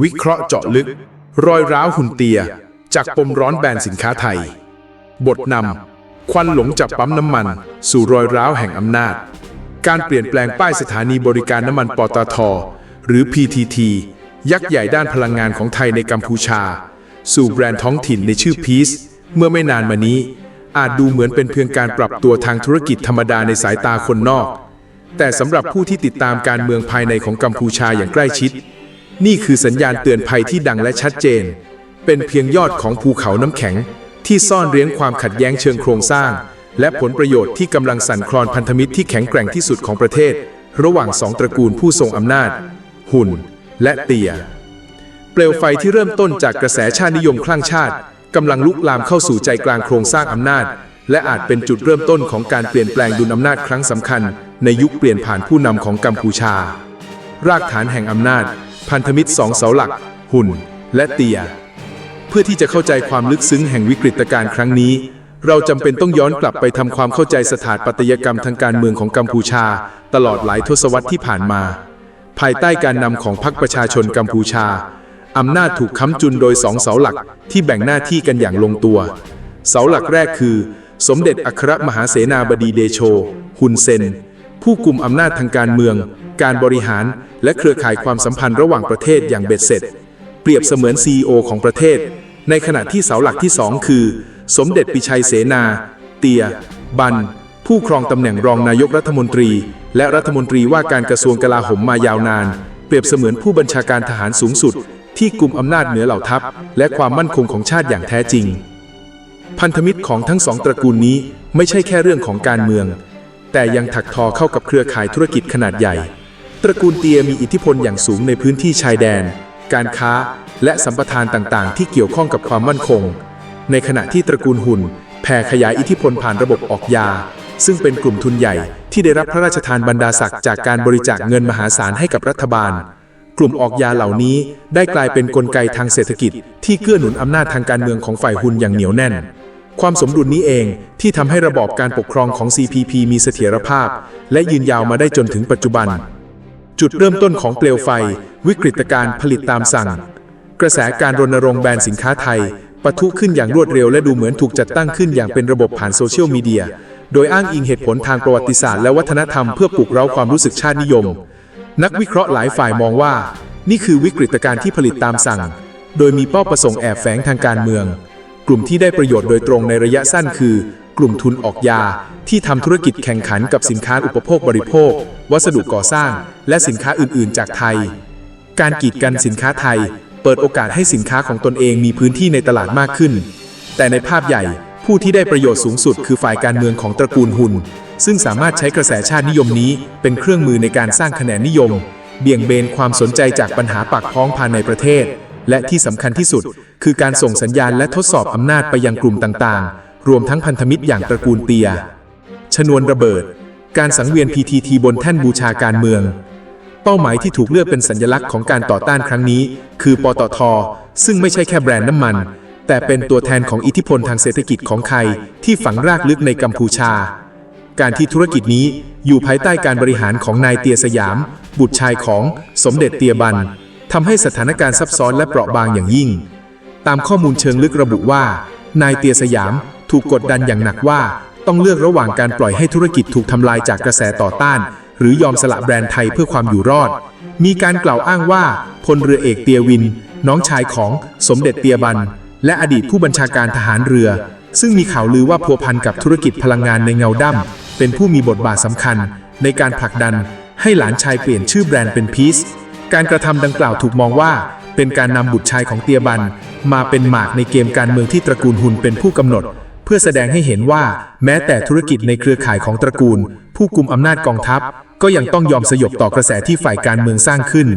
วิเคราะห์เจาะลึก รอยร้าวหุ่นเตีย จากปมร้อนแบรนด์สินค้าไทย บทนำควันหลงจากปั๊มน้ำมัน สู่รอยร้าวแห่งอำนาจ การเปลี่ยนแปลงป้ายสถานีบริการน้ำมันปตท หรือ PTT ยักษ์ใหญ่ด้านพลังงานของไทยในกัมพูชา สู่แบรนด์ท้องถิ่นในชื่อพีซเมื่อไม่นานมานี้ อาจดูเหมือนเป็นเพียงการปรับตัวทางธุรกิจธรรมดาในสายตาคนนอก แต่สำหรับผู้ที่ติดตามการเมืองภายในของกัมพูชาอย่างใกล้ชิด นี่คือสัญญาณเตือนภัยที่ดังและชัดเจน เป็นเพียงยอดของภูเขาน้ำแข็ง ที่ซ่อนเร้นความขัดแย้งเชิงโครงสร้าง และผลประโยชน์ที่กำลังสั่นคลอนพันธมิตรที่แข็งแกร่งที่สุดของประเทศ ระหว่างสองตระกูลผู้ทรงอำนาจ หุ่น และเตีย เปลวไฟที่เริ่มต้นจากกระแสชาตินิยมคลั่งชาติกำลังลุกลามเข้าสู่ใจกลางโครงสร้างอำนาจ และอาจเป็นจุดเริ่มต้นของการเปลี่ยนแปลงดุลอำนาจครั้งสำคัญ ในยุคเปลี่ยนผ่านผู้นำของกัมพูชา รากฐานแห่งอำนาจ พันธมิตรสองเสาหลัก หุ่น และเตีย เพื่อที่จะเข้าใจความลึกซึ้งแห่งวิกฤตการณ์ครั้งนี้ เราจำเป็นต้องย้อนกลับไปทำความเข้าใจสถาปัตยกรรมทางการเมืองของกัมพูชา ตลอดหลายทศวรรษที่ผ่านมา ภายใต้การนำของพรรคประชาชนกัมพูชาอำนาจถูกค้ำจุนโดยสองเสาหลักที่แบ่งหน้าที่กันอย่างลงตัว เสาหลักแรกคือ สมเด็จอัครมหาเสนาบดีเดโช ฮุนเซน ผู้กลุ่มอำนาจทางการเมือง การบริหาร และเครือข่ายความสัมพันธ์ระหว่างประเทศอย่างเบ็ดเสร็จ เปรียบเสมือน CEO ของประเทศ ในขณะที่เสาหลักที่สองคือ สมเด็จปิชัยเสนา เตีย บัน ผู้ครองตำแหน่งรองนายกรัฐมนตรี และรัฐมนตรีว่าการกระทรวงกลาโหมมายาวนาน เปรียบเสมือนผู้บัญชาการทหารสูงสุด ที่กลุ่มอำนาจเหนือเหล่าทัพ และความมั่นคงของชาติอย่างแท้จริง พันธมิตรของทั้งสองตระกูลนี้ไม่ใช่แค่เรื่องของการเมือง แต่ยังถักทอเข้ากับเครือข่ายธุรกิจขนาดใหญ่ ตระกูลเตียมีอิทธิพลอย่างสูงในพื้นที่ชายแดน การค้า และสัมปทานต่างๆ ที่เกี่ยวข้องกับความมั่นคง ในขณะที่ตระกูลหุ่น แผ่ขยายอิทธิพลผ่านระบบออกยา ซึ่งเป็นกลุ่มทุนใหญ่ที่ได้รับพระราชทานบรรดาศักดิ์จากการบริจาคเงินมหาศาลให้กับรัฐบาล กลุ่มออกยาเหล่านี้ได้กลายเป็นนกลไกทางเศรษฐกิจ ที่เกื้อหนุนอำนาจทางการเมืองของฝ่ายหุ่นอย่างเหนียวแน่นความสมดุลนี้เองที่ทำให้ระบอบการปกครองของ CPP มีเสถียรภาพ และยืนยาวมาได้จนถึงปัจจุบัน จุดเริ่มต้นของเปลวไฟ วิกฤตการผลิตตามสั่ง กระแสการรณรงค์แบนสินค้าไทยปะทุขึ้นอย่างรวดเร็วและดูเหมือนถูกจัดตั้งขึ้นอย่างเป็นระบบผ่านโซเชียลมีเดีย โดยอ้างอิงเหตุผลทางประวัติศาสตร์และวัฒนธรรมเพื่อปลุกเร้าความรู้สึกชาตินิยม นักวิเคราะห์หลายฝ่ายมองว่า นี่คือวิกฤตการณ์ที่ผลิตตามสั่ง โดยมีเป้าประสงค์แอบแฝงทางการเมือง กลุ่มที่ได้ประโยชน์โดยตรงในระยะสั้นคือ กลุ่มทุนออกยาที่ทำธุรกิจแข่งขันกับสินค้าอุปโภคบริโภค วัสดุก่อสร้าง และสินค้าอื่นๆ จากไทย การกีดกันสินค้าไทย เปิดโอกาสให้สินค้าของตนเองมีพื้นที่ในตลาดมากขึ้น แต่ในภาพใหญ่ผู้ที่ได้ประโยชน์สูงสุดคือฝ่ายการเมืองของตระกูลหุนซึ่งสามารถใช้กระแสชาตินิยมนี้ เป็นเครื่องมือในการสร้างคะแนนนิยม เบี่ยงเบนความสนใจจากปัญหาปากท้องภายในประเทศ และที่สำคัญที่สุด คือการส่งสัญญาณและทดสอบอำนาจไปยังกลุ่มต่างๆ รวมทั้งพันธมิตรอย่างตระกูลเตีย ชนวนระเบิด การสังเวียน PTT บนแท่นบูชาการเมือง เป้าหมายที่ถูกเลือกเป็นสัญลักษณ์ของการต่อต้านครั้งนี้ คือปตท ซึ่งไม่ใช่แค่แบรนด์น้ำมัน แต่เป็นตัวแทนของอิทธิพลทางเศรษฐกิจของไทยที่ฝังรากลึกในกัมพูชา การที่ธุรกิจนี้อยู่ภายใต้การบริหารของนายเตียสยาม บุตรชายของสมเด็จเตียบันทำให้สถานการณ์ซับซ้อนและเปราะบางอย่างยิ่ง ตามข้อมูลเชิงลึกระบุว่า นายเตียสยามถูกกดดันอย่างหนักว่า ต้องเลือกระหว่างการปล่อยให้ธุรกิจถูกทำลายจากกระแสต่อต้าน หรือยอมสละแบรนด์ไทยเพื่อความอยู่รอด มีการกล่าวอ้างว่าพลเรือเอกเตียวิน น้องชายของสมเด็จเตียบัน และอดีตผู้บัญชาการทหารเรือ ซึ่งมีข่าวลือว่าพัวพันกับธุรกิจพลังงานในเงาดำเป็นผู้มีบทบาทสำคัญ ในการผลักดัน ให้หลานชายเปลี่ยนชื่อแบรนด์เป็นพีซการกระทำดังกล่าวถูกมองว่า เป็นการนำบุตรชายของเตียบัน มาเป็นหมากในเกมการเมืองที่ตระกูลหุนเป็นผู้กำหนด เพื่อแสดงให้เห็นว่าแม้แต่ธุรกิจในเครือข่ายของตระกูล ผู้กุมอำนาจกองทัพ ก็ยังต้องยอมสยบต่อกระแสที่ฝ่ายการเมืองสร้างขึ้น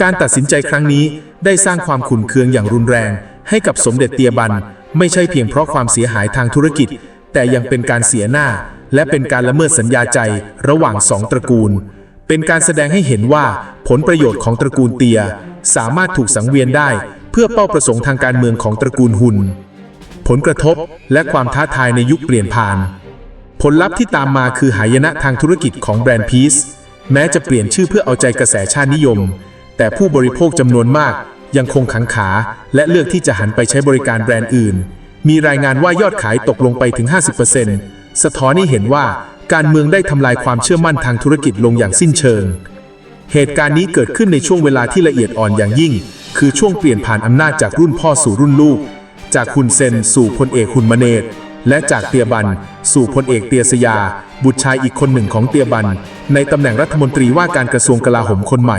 การตัดสินใจครั้งนี้ได้สร้างความขุ่นเคืองอย่างรุนแรง ให้กับสมเด็จเตียบัน ไม่ใช่เพียงเพราะความเสียหายทางธุรกิจ แต่ยังเป็นการเสียหน้า และเป็นการละเมิดสัญญาใจระหว่างสองตระกูล เป็นการแสดงให้เห็นว่าผลประโยชน์ของตระกูลเตีย สามารถถูกสังเวียนได้ เพื่อเป้าประสงค์ทางการเมืองของตระกูลหุน ผลกระทบ และความท้าทายในยุคเปลี่ยนผ่าน ผลลัพธ์ที่ตามมาคือหายนะทางธุรกิจของแบรนด์พีซแม้จะเปลี่ยนชื่อเพื่อเอาใจกระแสชาตินิยม แต่ผู้บริโภคจำนวนมาก ยังคงขังขา และเลือกที่จะหันไปใช้บริการแบรนด์อื่น มีรายงานว่ายอดขายตกลงไปถึง 50%สะท้อนให้เห็นว่าการเมืองได้ทำลายความเชื่อมั่นทางธุรกิจลงอย่างสิ้นเชิง เหตุการณ์นี้เกิดขึ้นในช่วงเวลาที่ละเอียดอ่อนอย่างยิ่ง คือช่วงเปลี่ยนผ่านอำนาจจากรุ่นพ่อสู่รุ่นลูก จากฮุนเซนสู่พลเอกฮุนมเนตและจากเตียบัน สู่พลเอกเตียสยา บุตรชายอีกคนหนึ่งของเตียบัน ในตำแหน่งรัฐมนตรีว่าการกระทรวงกลาโหมคนใหม่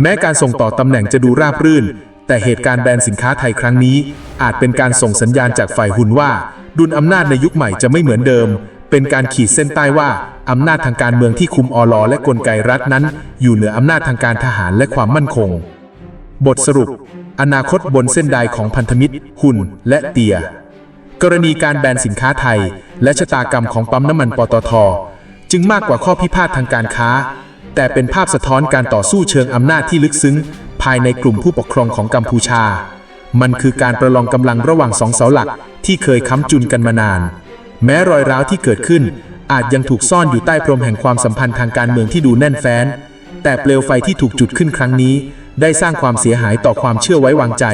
แม้การส่งต่อตำแหน่งจะดูราบรื่น แต่เหตุการณ์แบนสินค้าไทยครั้งนี้ อาจเป็นการส่งสัญญาณจากฝ่ายฮุนว่า ดุลอำนาจในยุคใหม่จะไม่เหมือนเดิม เป็นการขีดเส้นใต้ว่าอำนาจทางการเมืองที่คุมอลอและกลไกรัฐนั้น อยู่เหนืออำนาจทางการทหารและความมั่นคง บทสรุป อนาคตบนเส้นใดของพันธมิตร หุ่น และเตีย กรณีการแบนสินค้าไทย และชะตากรรมของปั๊มน้ำมันปตท จึงมากกว่าข้อพิพาททางการค้า แต่เป็นภาพสะท้อนการต่อสู้เชิงอำนาจที่ลึกซึ้ง ภายในกลุ่มผู้ปกครองของกัมพูชา มันคือการประลองกำลังระหว่างสองเสาหลักที่เคยค้ำจุนกันมานาน แม้รอยร้าวที่เกิดขึ้น อาจยังถูกซ่อนอยู่ใต้พรมแห่งความสัมพันธ์ทางการเมืองที่ดูแน่นแฟ้น แต่เปลวไฟที่ถูกจุดขึ้นครั้งนี้ ได้สร้างความเสียหายต่อความเชื่อไว้วางใจ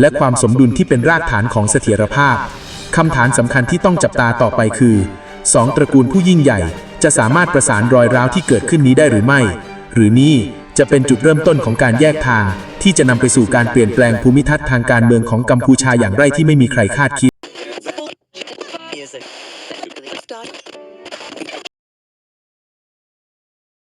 และความสมดุลที่เป็นรากฐานของเสถียรภาพคำถามสำคัญที่ต้องจับตาต่อไปคือสองตระกูลผู้ยิ่งใหญ่ จะสามารถประสานรอยร้าวที่เกิดขึ้นนี้ได้หรือไม่ หรือนี่จะเป็นจุดเริ่มต้นของการแยกทาง ที่จะนำไปสู่การเปลี่ยนแปลงภูมิทัศน์ทางการเมืองของกัมพูชาอย่างไรที่ไม่มีใครคาดคิด